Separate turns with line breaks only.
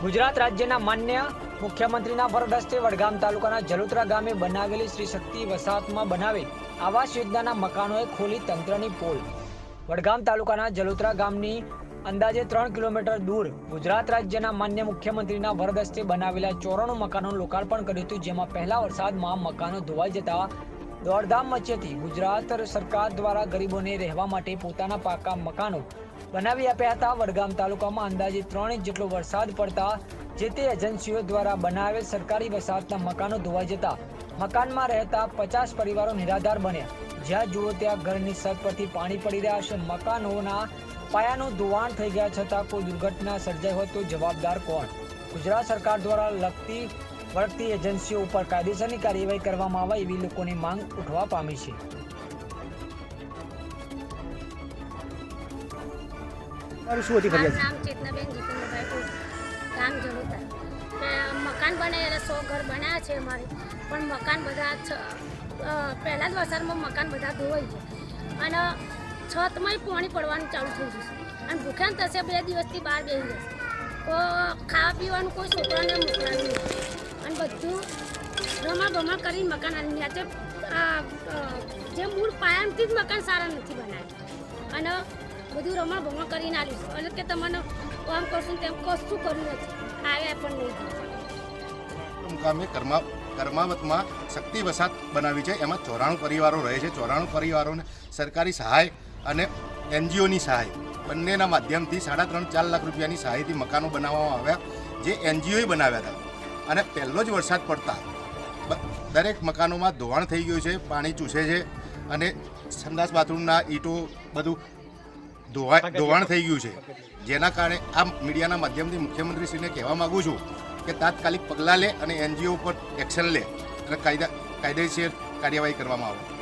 ગુજરાત રાજ્યના માન્ય મુખ્યમંત્રીના વરદસ્તે વડગામ તાલુકાના જલોત્રા ગામે બનાવેલી શ્રી શક્તિ વસાહતમાં બનાવેલ આવાસ યોજનાના મકાનોએ ખોલી તંત્રની પોલ. વડગામ તાલુકાના જલોત્રા ગામની અંદાજે ત્રણ કિલોમીટર દૂર ગુજરાત રાજ્યના માન્ય મુખ્યમંત્રીના વરદસ્તે બનાવેલા ચોરાણું મકાનોનું લોકાર્પણ કર્યું હતું, જેમાં પહેલા વરસાદમાં મકાનો ધોવાઈ જતા દોડધામ મચી હતી ગુજરાત સરકાર દ્વારા ગરીબોને રહેવા માટે પોતાના પાકા મકાનો બનાવી આપ્યા હતા. વડગામ તાલુકામાં અંદાજે ત્રણ ઇંચ જેટલો વરસાદ પડતા જે તે એજન્સીઓ દ્વારા બનાવેલ સરકારી વસાહતના મકાનો ધોવાઈ જતા મકાનમાં રહેતા પચાસ પરિવારો નિરાધાર બન્યા. જ્યાં જુઓ ત્યાં ઘરની છત પરથી પાણી પડી રહ્યા છે. મકાનોના પાયાનું ધોવાણ થઈ ગયા છતાં કોઈ દુર્ઘટના સર્જાઈ હોય તો જવાબદાર કોણ? ગુજરાત સરકાર દ્વારા લગતી વળગતી એજન્સીઓ ઉપર કાયદેસરની કાર્યવાહી કરવામાં આવે એવી લોકોની માંગ ઉઠવા પામી છે.
મારું શું હતી ફરિયાદ
નામ ચેતનાબેન જીતેન્દ્રભાઈ ગામ જલોતા મકાન બને એટલે સો ઘર બન્યા છે અમારે. પણ મકાન બધા છ પહેલા જ વરસાદમાં મકાન બધા ધોવાઈ ગયા. અને છતમાંય પાણી પડવાનું ચાલુ થઈ જશે અને ભૂખ્યાન થશે બે દિવસથી બહાર બેસી જશે. તો ખાવા પીવાનું કોઈ છોકરાને મોકલાવ્યું નથી. અને બધું રમા બમા કરીને મકાન આની જે મૂળ પાયામથી જ મકાન સારા નથી બનાવ્યા. અને બધું રમા બમા કરીને આલ્યું અને કે તમને આમ કરશું તેમ કશું કરવું નથી. આવે પણ નહીં.
કર્માવતમાં શક્તિ વસાત બનાવી છે. એમાં ચોરાણું પરિવારો રહે છે. ચોરાણું પરિવારોને સરકારી સહાય અને એનજીઓની સહાય. બંનેના માધ્યમથી સાડા ત્રણ ચાર લાખ રૂપિયાની સહાયથી મકાનો બનાવવામાં આવ્યા. જે એનજીઓએ બનાવ્યા હતા. અને પહેલો જ વરસાદ પડતા દરેક મકાનોમાં ધોવાણ થઈ ગયું છે પાણી ચૂસે છે અને સંદાસ બાથરૂમના ઈંટો બધું ધોવા ધોવાણ થઈ ગયું છે. જેના કારણે આ મીડિયાના માધ્યમથી મુખ્યમંત્રીશ્રીને કહેવા માગું છું કે તાત્કાલિક પગલાં લે અને એનજીઓ ઉપર એક્શન લે અને કાયદા કાયદેસર કાર્યવાહી કરવામાં આવે.